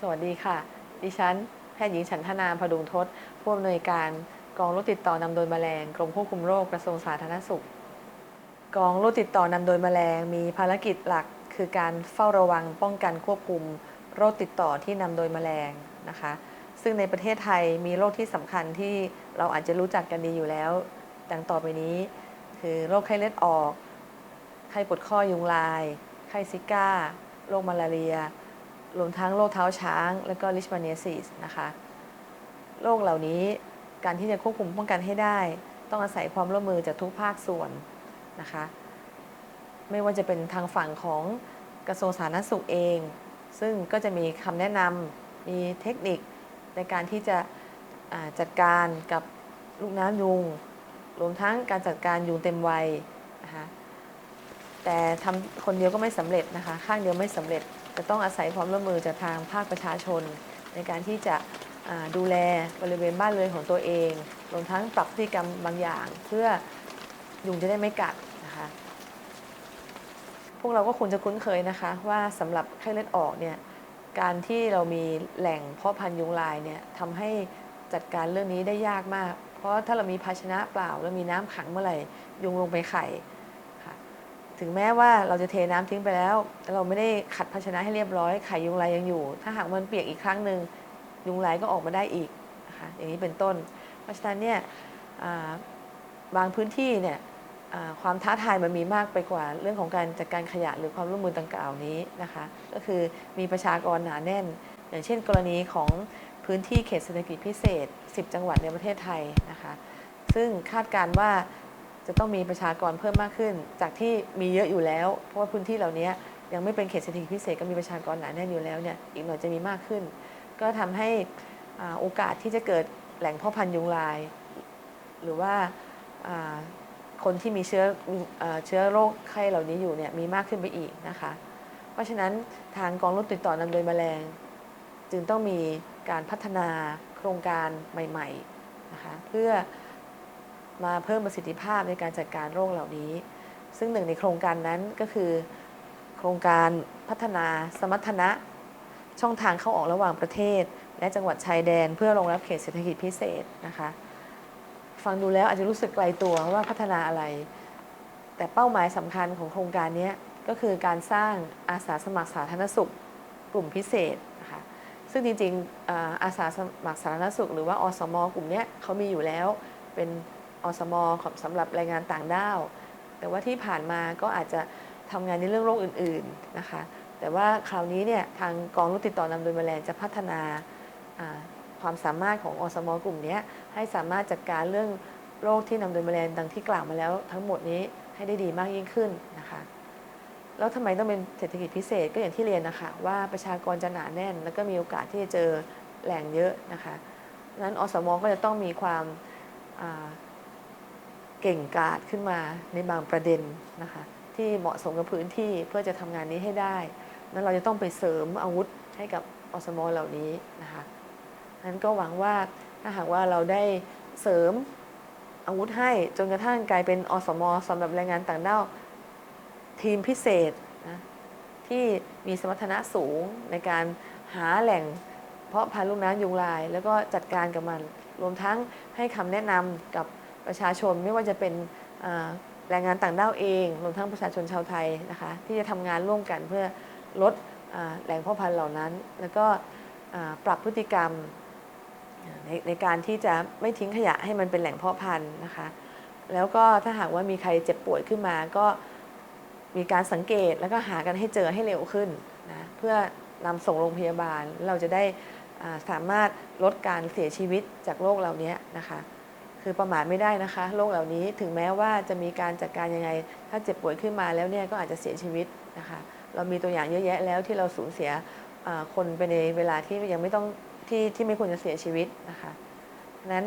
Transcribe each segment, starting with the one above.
สวัสดีค่ะ ดิฉัน แพทย์หญิงฉันทนาพดุงทศ ผู้อำนวยการกองโรคติดต่อนำโดยแมลง กรมควบคุมโรคกระทรวงสาธารณสุข กองโรคติดต่อนำโดยแมลงมีภารกิจหลัก คือการเฝ้าระวังป้องกันควบคุม โรคติดต่อที่นำโดยแมลงนะคะ ซึ่งในประเทศไทยมีโรคที่สำคัญที่เราอาจจะรู้จักกันดีอยู่แล้ว ดังต่อไปนี้ คือโรคไข้เลือดออก ไข้ปวดข้อยุงลาย ไข้ซิก้า โรคมาลาเรีย รวมทั้งโรคเท้าช้าง และก็ลิชมาเนียซิสนะคะโรคเหล่านี้การที่จะควบคุมป้องกันให้ได้ ต้องอาศัยความร่วมมือจากทุกภาคส่วนนะคะไม่ว่าจะเป็นทางฝั่งของกระทรวงสาธารณสุขเอง ซึ่งก็จะมีคำแนะนำมีเทคนิคในการที่จะจัดการกับลูกน้ำยุง รวมทั้งการจัดการยุงเต็มวัยนะคะแต่ทำคนเดียวก็ไม่สำเร็จนะคะ ข้างเดียวไม่สำเร็จ จะต้องอาศัยความร่วมมือจากทางภาคประชาชน ในการที่จะดูแลบริเวณบ้านเรือนของตัวเองรวมทั้งปรับพฤติกรรมบางอย่าง เพื่อยุงจะได้ไม่กัดนะคะพวกเราก็คงจะคุ้นเคยนะคะว่าสำหรับไข้เลือดออกเนี่ยการที่เรามีแหล่งเพาะพันธุ์ยุงลายเนี่ยทำให้จัดการเรื่องนี้ได้ยากมาก เพราะถ้าเรามีภาชนะเปล่าแล้วมีน้ำขังเมื่อไหร่ยุงลงไปไข่ ถึงแม้ว่าเราจะเทน้ำทิ้งไปแล้ว แต่เราไม่ได้ขัดภาชนะให้เรียบร้อยไข่ยุงลายยังอยู่ ถ้าหากมันเปียกอีกครั้งหนึ่งยุงลายก็ออกมาได้อีกนะคะอย่างนี้เป็นต้น เพราะฉะนั้นเนี่ยบางพื้นที่เนี่ยความท้าทายมันมีมากไปกว่าเรื่องของการจัดการขยะหรือความร่วมมือต่างกล่าวนี้นะคะ ก็คือมีประชากรหนาแน่น อย่างเช่น กรณีของพื้นที่เขตเศรษฐกิจพิเศษ 10 จังหวัดในประเทศไทยนะคะ ซึ่งคาดการณ์ว่า จะต้องมีประชากรเพิ่มมากขึ้น จากที่มีเยอะอยู่แล้ว เพราะว่าพื้นที่เหล่านี้ยังไม่เป็นเขตเศรษฐกิจพิเศษก็มีประชากรหนาแน่นอยู่แล้วเนี่ยอีกหน่อยจะมีมากขึ้น ก็ทำให้อ่าโอกาสที่จะเกิดแหล่งพ่อพันธุ์ยุงลาย หรือว่าคนที่มีเชื้อเอ่อเชื้อโรคไข้เหล่านี้อยู่เนี่ยมีมากขึ้นไปอีกนะคะ เพราะฉะนั้นทางกองโรคติดต่อนำโดยแมลง จึงต้องมีการพัฒนาโครงการใหม่ ๆนะคะ เพื่อ มาเพิ่มประสิทธิภาพในการจัดการโรคเหล่านี้ ซึ่งหนึ่งในโครงการนั้นก็คือ โครงการพัฒนาสมรรถนะ ช่องทางเข้าออกระหว่างประเทศ และจังหวัดชายแดน เพื่อรองรับเขตเศรษฐกิจพิเศษนะคะ ฟังดูแล้วอาจจะรู้สึกไกลตัวว่าพัฒนาอะไร แต่เป้าหมายสำคัญของโครงการนี้ก็คือการสร้างอาสาสมัครสาธารณสุขกลุ่มพิเศษนะคะซึ่งจริงๆอาสาสมัครสาธารณสุข หรือว่าอสม กลุ่มนี้เขามีอยู่แล้วเป็น อสมองสำหรับแรงงานต่างด้าว แต่ว่าที่ผ่านมาก็อาจจะทำงานในเรื่องโรคอื่นๆนะคะ แต่ว่าคราวนี้เนี่ยทางกองรู้ติดต่อนำโดยแมลงจะพัฒนาความสามารถของอสมกลุ่มนี้ให้สามารถจัดการเรื่องโรคที่นำโดยแมลงดังที่กล่าวมาแล้ว ทั้งหมดนี้ให้ได้ดีมากยิ่งขึ้นนะคะแล้วทำไมต้องเป็นเศรษฐกิจพิเศษก็อย่างที่เรียนนะคะว่าประชากรจะหนาแน่น แล้วก็มีโอกาสที่จะเจอแหล่งเยอะนะคะนั้นอสมก็จะต้องมีความ เก่งกาจขึ้นมาในบางประเด็นนะคะที่เหมาะสมกับพื้นที่เพื่อจะทำงานนี้ให้ได้นั้นเราจะต้องไปเสริมอาวุธให้กับอสมเหล่านี้นะคะนั้นก็หวังว่าถ้าหากว่าเราได้เสริมอาวุธให้จนกระทั่งกลายเป็นอสมสำหรับแรงงานต่างด้าวทีมพิเศษนะที่มีสมรรถนะสูงในการหาแหล่ง เพาะพันธุ์ลูกน้ำยุงลาย แล้วก็จัดการกับมัน รวมทั้งให้คำแนะนำกับ ประชาชนไม่ว่าจะเป็นแรงงานต่างด้าวเองรวมทั้งประชาชนชาวไทยนะคะที่จะทำงานร่วมกันเพื่อลดอแหล่งพาะพันธุ์เหล่านั้น แล้วก็ปรับพฤติกรรมในในการที่จะไม่ทิ้งขยะให้มันเป็นแหล่งเพาะพันธุ์นะคะ แล้วก็ถ้าหากว่ามีใครเจ็บป่วยขึ้นมาก็มีการสังเกตแล้วก็หากันให้เจอให้เร็วขึ้นนะเพื่อนำส่งโรงพยาบาลเราจะได้สามารถลดการเสียชีวิตจากโรคเหล่านี้นะคะ คือประมาทไม่ได้นะคะโรคเหล่านี้ถึงแม้ว่าจะมีการจัดการยังไง ถ้าเจ็บป่วยขึ้นมาแล้วเนี่ยก็อาจจะเสียชีวิตนะคะ เรามีตัวอย่างเยอะแยะแล้วที่เราสูญเสียคนไปในเวลาที่ยังไม่ต้องที่ที่ไม่ควรจะเสียชีวิตนะคะนั้น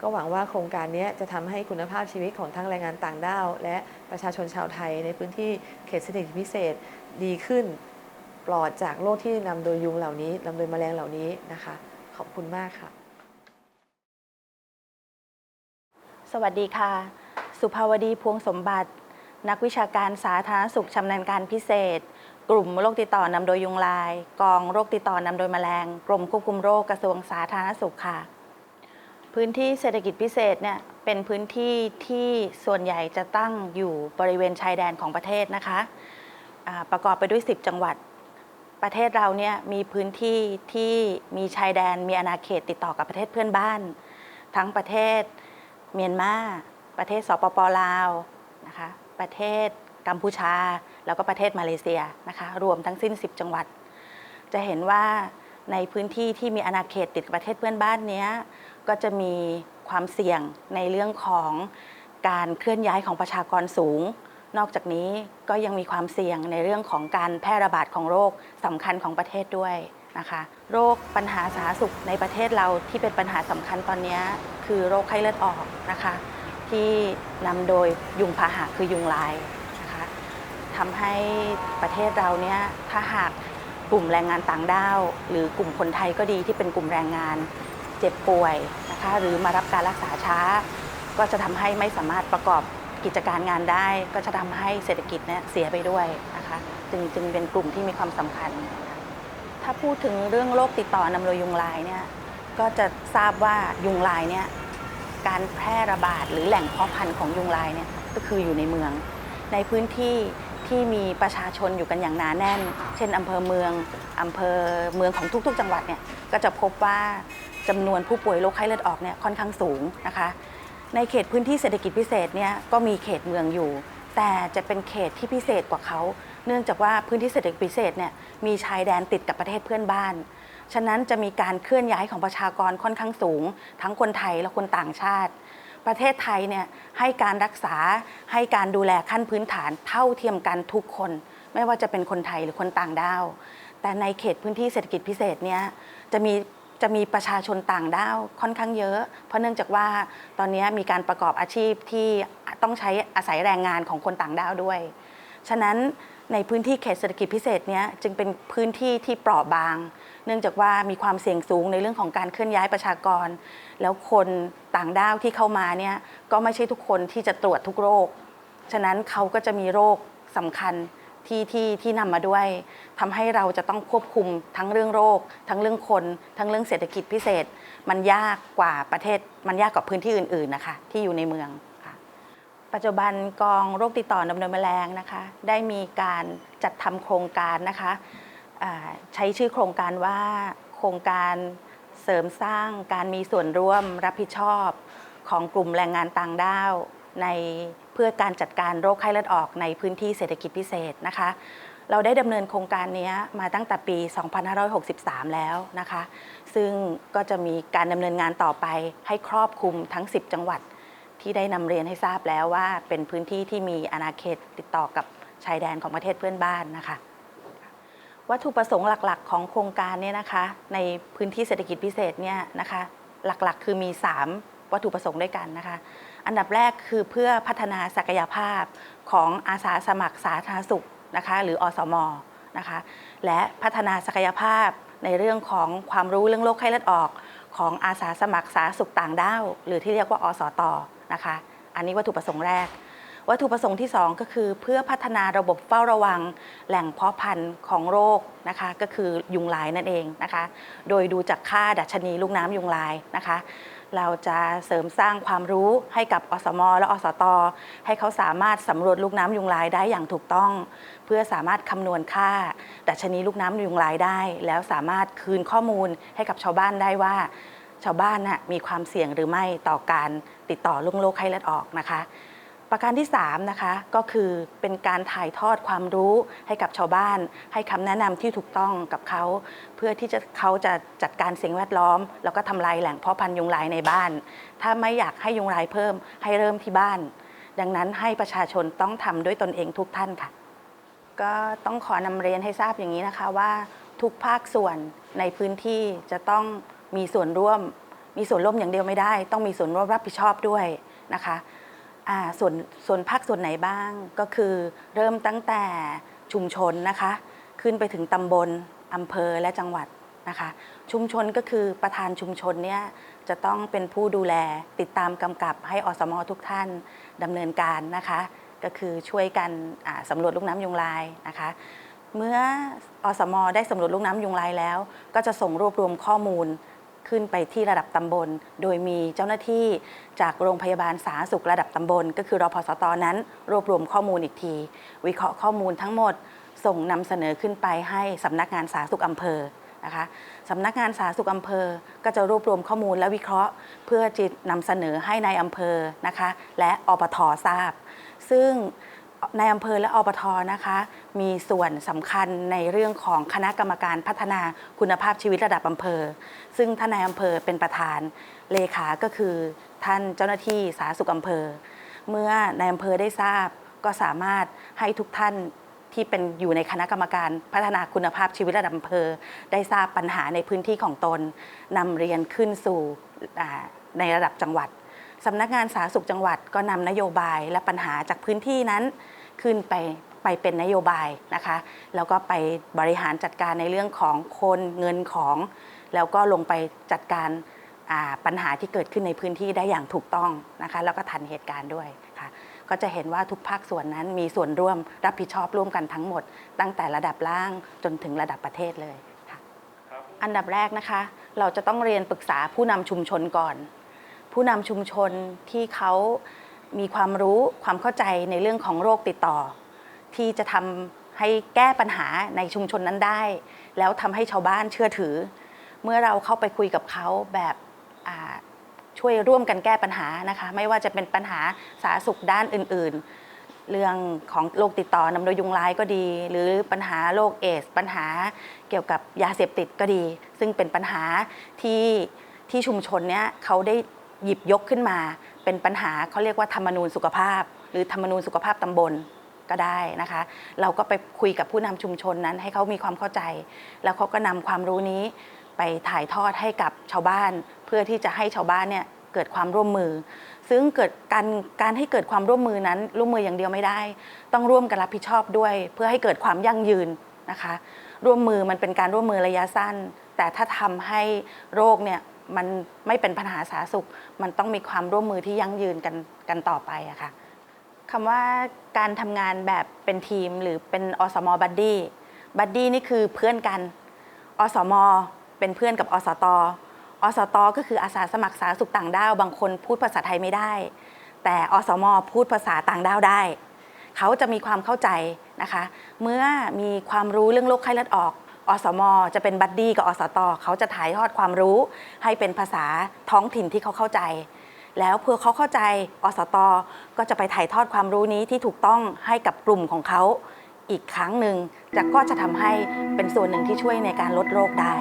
ก็หวังว่าโครงการนี้จะทำให้คุณภาพชีวิตของทั้งแรงงานต่างด้าว และประชาชนชาวไทยในพื้นที่เขตเศรษฐกิจพิเศษดีขึ้น ปลอดจากโรคที่นำโดยยุงเหล่านี้นำโดยแมลงเหล่านี้นะคะ ขอบคุณมากค่ะ สวัสดีค่ะ สุภาวดีพวงสมบัติ นักวิชาการสาธารณสุขชำนาญการพิเศษ กลุ่มโรคติดต่อนำโดยยุงลาย กองโรคติดต่อนำโดยแมลง กรมควบคุมโรคกระทรวงสาธารณสุขค่ะ พื้นที่เศรษฐกิจพิเศษเนี่ยเป็นพื้นที่ที่ส่วนใหญ่จะตั้งอยู่บริเวณชายแดนของประเทศนะคะอ่าประกอบไปด้วย 10 จังหวัดประเทศเราเนี่ยมีพื้นที่ที่มีชายแดนมีอาณาเขตติดต่อกับประเทศเพื่อนบ้าน ทั้งประเทศ เมียนมาประเทศสปปลาวนะคะประเทศกัมพูชา แล้วก็ประเทศมาเลเซียนะคะรวมทั้งสิ้น 10 จังหวัด จะเห็นว่าในพื้นที่ที่มีอาณาเขตติดกับประเทศเพื่อนบ้านเนี้ยก็จะมีความเสี่ยงในเรื่องของการเคลื่อนย้ายของประชากรสูง นอกจากนี้ก็ยังมีความเสี่ยงในเรื่องของการแพร่ระบาดของโรคสำคัญของประเทศด้วย นะคะโรคปัญหาสาธารณสุขในประเทศเราที่เป็นปัญหาสำคัญตอนนี้คือโรคไข้เลือดออกนะคะที่นำโดยยุงพาหะคือยุงลายนะคะทำให้ประเทศเราเนี่ยถ้าหากกลุ่มแรงงานต่างด้าว หรือกลุ่มคนไทยก็ดีที่เป็นกลุ่มแรงงานเจ็บป่วยนะคะหรือมารับการรักษาช้า ก็จะทำให้ไม่สามารถประกอบกิจการงานได้ ก็จะทำให้เศรษฐกิจเนี่ยเสียไปด้วยนะคะจึงจึงเป็นกลุ่มที่มีความสำคัญ ถ้าพูดถึงเรื่องโรคติดต่อนำโดยยุงลายเนี่ยก็จะทราบว่ายุงลายเนี่ยการแพร่ระบาดหรือแหล่งเพาะพันธุ์ของยุงลายเนี่ยก็คืออยู่ในเมือง ในพื้นที่ที่มีประชาชนอยู่กันอย่างหนาแน่น เช่นอำเภอเมืองอำเภอเมืองของทุก ๆ จังหวัดเนี่ยก็จะพบว่าจำนวนผู้ป่วยโรคไข้เลือดออกเนี่ยค่อนข้างสูงนะคะ ในเขตพื้นที่เศรษฐกิจพิเศษเนี่ยก็มีเขตเมืองอยู่ แต่จะเป็นเขตที่พิเศษกว่าเขา เนื่องจากว่าพื้นที่เศรษฐกิจพิเศษเนี่ย มีชายแดนติดกับประเทศเพื่อนบ้าน ฉะนั้นจะมีการเคลื่อนย้ายของประชากรค่อนข้างสูง ทั้งคนไทยและคนต่างชาติ ประเทศไทยเนี่ยให้การรักษาให้การดูแลขั้นพื้นฐานเท่าเทียมกันทุกคน ไม่ว่าจะเป็นคนไทยหรือคนต่างด้าว แต่ในเขตพื้นที่เศรษฐกิจพิเศษเนี่ยจะมีจะมีประชาชนต่างด้าวค่อนข้างเยอะ เพราะเนื่องจากว่าตอนนี้มีการประกอบอาชีพที่ต้องใช้อาศัยแรงงานของคนต่างด้าวด้วย ฉะนั้น ในพื้นที่เขตเศรษฐกิจพิเศษเนี้ยจึงเป็นพื้นที่ที่เปราะบาง เนื่องจากว่ามีความเสี่ยงสูงในเรื่องของการเคลื่อนย้ายประชากร แล้วคนต่างด้าวที่เข้ามาเนี่ยก็ไม่ใช่ทุกคนที่จะตรวจทุกโรค ฉะนั้นเขาก็จะมีโรคสำคัญที่ที่ที่นำมาด้วยทำให้เราจะต้องควบคุมทั้งเรื่องโรค ทั้งเรื่องคน ทั้งเรื่องเศรษฐกิจพิเศษ มันยากกว่าประเทศมันยากกว่าพื้นที่อื่นๆนะคะที่อยู่ในเมือง ปัจจุบันกองโรคติดต่อนำโดยแมลงนะคะ ได้มีการจัดทำโครงการนะคะใช้ชื่อโครงการว่าโครงการเสริมสร้างการมีส่วนร่วมรับผิดชอบ ของกลุ่มแรงงานต่างด้าว ในเพื่อการจัดการโรคไข้เลือดออกในพื้นที่เศรษฐกิจพิเศษนะคะ เราได้ดำเนินโครงการนี้มาตั้งแต่ปี 2563 แล้วนะคะ ซึ่งก็จะมีการดำเนินงานต่อไปให้ครอบคลุมทั้ง 10 จังหวัด ที่ได้นำเรียนให้ทราบแล้วว่า เป็นพื้นที่ที่มีอาณาเขตติดต่อกับชายแดนของประเทศเพื่อนบ้านนะคะ วัตถุประสงค์หลักๆ ของโครงการเนี่ยนะคะ ในพื้นที่เศรษฐกิจพิเศษเนี่ยนะคะ หลักๆ คือมี 3 วัตถุประสงค์ด้วยกันนะคะ อันดับแรกคือเพื่อพัฒนาศักยภาพของอาสาสมัครสาธารณสุขนะคะหรืออสมนะคะและพัฒนาศักยภาพในเรื่องของความรู้เรื่องโรคไข้เลือดออก ของอาสาสมัครสาธารณสุขต่างด้าว หรือที่เรียกว่าอสต นะคะ อันนี้วัตถุประสงค์แรก วัตถุประสงค์ที่ 2 ก็คือเพื่อพัฒนาระบบเฝ้าระวัง แหล่งเพาะพันธุ์ของโรคนะคะ ก็คือยุงลายนั่นเองนะคะ โดยดูจากค่าดัชนีลูกน้ำยุงลายนะคะ เราจะเสริมสร้างความรู้ให้กับอสม และอสต ให้เขาสามารถสำรวจลูกน้ำยุงลายได้อย่างถูกต้อง เพื่อสามารถคำนวณค่าดัชนีลูกน้ำยุงลายได้ แล้วสามารถคืนข้อมูลให้กับชาวบ้านได้ว่า ชาวบ้านน่ะมีความเสี่ยงหรือไม่ต่อการติดต่อเรื่องโรคไข้เลือดออกนะคะ ประการที่3นะคะก็คือเป็นการถ่ายทอดความรู้ให้กับชาวบ้าน ให้คำแนะนำที่ถูกต้องกับเขา เพื่อที่จะเขาจะจัดการสิ่งแวดล้อม แล้วก็ทำลายแหล่งเพาะพันธุ์ยุงลายในบ้าน ถ้าไม่อยากให้ยุงลายเพิ่มให้เริ่มที่บ้าน ดังนั้นให้ประชาชนต้องทำด้วยตนเองทุกท่านค่ะ ก็ต้องขอนำเรียนให้ทราบอย่างนี้นะคะว่าทุกภาคส่วนในพื้นที่จะต้อง มีส่วนร่วม มีส่วนร่วมอย่างเดียวไม่ได้ ต้องมีส่วนร่วมรับผิดชอบด้วยนะคะส่วนส่วนภาคส่วนไหนบ้างก็คือเริ่มตั้งแต่ชุมชนนะคะ ขึ้นไปถึงตำบลอำเภอและจังหวัดนะคะ ชุมชนก็คือประธานชุมชนเนี่ยจะต้องเป็นผู้ดูแลติดตามกำกับให้อสมอทุกท่านดำเนินการนะคะ ก็คือช่วยกันสำรวจลูกน้ำยุงลายนะคะ เมื่ออสมอได้สำรวจลูกน้ำยุงลายแล้ว ก็จะส่งรวบรวมข้อมูล ขึ้นไปที่ระดับตำบล โดยมีเจ้าหน้าที่จากโรงพยาบาลสาธารณสุขระดับตำบล ก็คือรพสตนั้น รวบรวมข้อมูลอีกที วิเคราะห์ข้อมูลทั้งหมด ส่งนำเสนอขึ้นไปให้สำนักงานสาธารณสุขอำเภอนะคะสำนักงานสาธารณสุขอำเภอ ก็จะรวบรวมข้อมูลและวิเคราะห์ เพื่อจะนำเสนอให้ในายอำเภอนะคะ และอปททราบ ซึ่ง ในอำเภอและอปทนะคะ มีส่วนสำคัญในเรื่องของคณะกรรมการพัฒนาคุณภาพชีวิตระดับอำเภอ ซึ่งท่านนายอำเภอเป็นประธาน เลขาก็คือท่านเจ้าหน้าที่สาธารณสุขอำเภอ เมื่อนายอำเภอได้ทราบก็สามารถให้ทุกท่านที่เป็นอยู่ในคณะกรรมการพัฒนาคุณภาพชีวิตระดับอำเภอ ได้ทราบปัญหาในพื้นที่ของตนนำเรียนขึ้นสู่ในระดับจังหวัด สำนักงานสาธารณสุขจังหวัดก็นำนโยบายและปัญหาจากพื้นที่นั้นขึ้นไปไปเป็นนโยบายนะคะ แล้วก็ไปบริหารจัดการในเรื่องของคนเงินของ แล้วก็ลงไปจัดการอ่าปัญหาที่เกิดขึ้นในพื้นที่ได้อย่างถูกต้องนะคะ แล้วก็ทันเหตุการณ์ด้วยค่ะ ก็จะเห็นว่าทุกภาคส่วนนั้นมีส่วนร่วมรับผิดชอบร่วมกันทั้งหมด ตั้งแต่ระดับล่างจนถึงระดับประเทศเลยค่ะ อันดับแรกนะคะ เราจะต้องเรียนปรึกษาผู้นำชุมชนก่อน ผู้นำชุมชนที่เขามีความรู้ความเข้าใจในเรื่องของโรคติดต่อ ที่จะทำให้แก้ปัญหาในชุมชนนั้นได้ แล้วทำให้ชาวบ้านเชื่อถือ เมื่อเราเข้าไปคุยกับเขาแบบช่วยร่วมกันแก้ปัญหานะคะ ไม่ว่าจะเป็นปัญหาสาธารณสุขด้านอื่น ๆ เรื่องของโรคติดต่อนำโดยยุงลายก็ดี หรือปัญหาโรคเอดสปัญหาเกี่ยวกับยาเสพติดก็ดี ซึ่งเป็นปัญหาที่ที่ชุมชนเนี้ยเขาได้ หยิบยกขึ้นมาเป็นปัญหาเขาเรียกว่าธรรมนูญสุขภาพ หรือธรรมนูญสุขภาพตำบลก็ได้นะคะ เราก็ไปคุยกับผู้นำชุมชนนั้นให้เขามีความเข้าใจ แล้วเขาก็นำความรู้นี้ไปถ่ายทอดให้กับชาวบ้าน เพื่อที่จะให้ชาวบ้านเนี่ยเกิดความร่วมมือ ซึ่งเกิดการการให้เกิดความร่วมมือนั้น ร่วมมืออย่างเดียวไม่ได้ ต้องร่วมกันรับผิดชอบด้วย เพื่อให้เกิดความยั่งยืนนะคะ ร่วมมือมันเป็นการร่วมมือระยะสั้น แต่ถ้าทำให้โรคเนี่ย มันไม่เป็นปัญหาสาธารณสุข มันต้องมีความร่วมมือที่ยั่งยืนกันกันต่อไปอะค่ะคำว่าการทำงานแบบเป็นทีมหรือเป็นอสมบัดดี้บัดดี้นี่คือเพื่อนกัน อสม เป็นเพื่อนกับอสต อสต ก็คืออาสาสมัครสาธารณสุขต่างด้าว บางคนพูดภาษาไทยไม่ได้ แต่อสม พูดภาษาต่างด้าวได้ เขาจะมีความเข้าใจนะคะ เมื่อมีความรู้เรื่องโรคไข้เลือดออก อสมจะเป็นบัดดี้กับอสตเขาจะถ่ายทอดความรู้ ให้เป็นภาษาท้องถิ่นที่เขาเข้าใจ แล้วเพื่อเขาเข้าใจอสตก็จะไปถ่ายทอดความรู้นี้ที่ถูกต้องให้กับกลุ่มของเขาอีกครั้งหนึ่งจะก็จะทำให้เป็นส่วนหนึ่งที่ช่วยในการลดโรคได้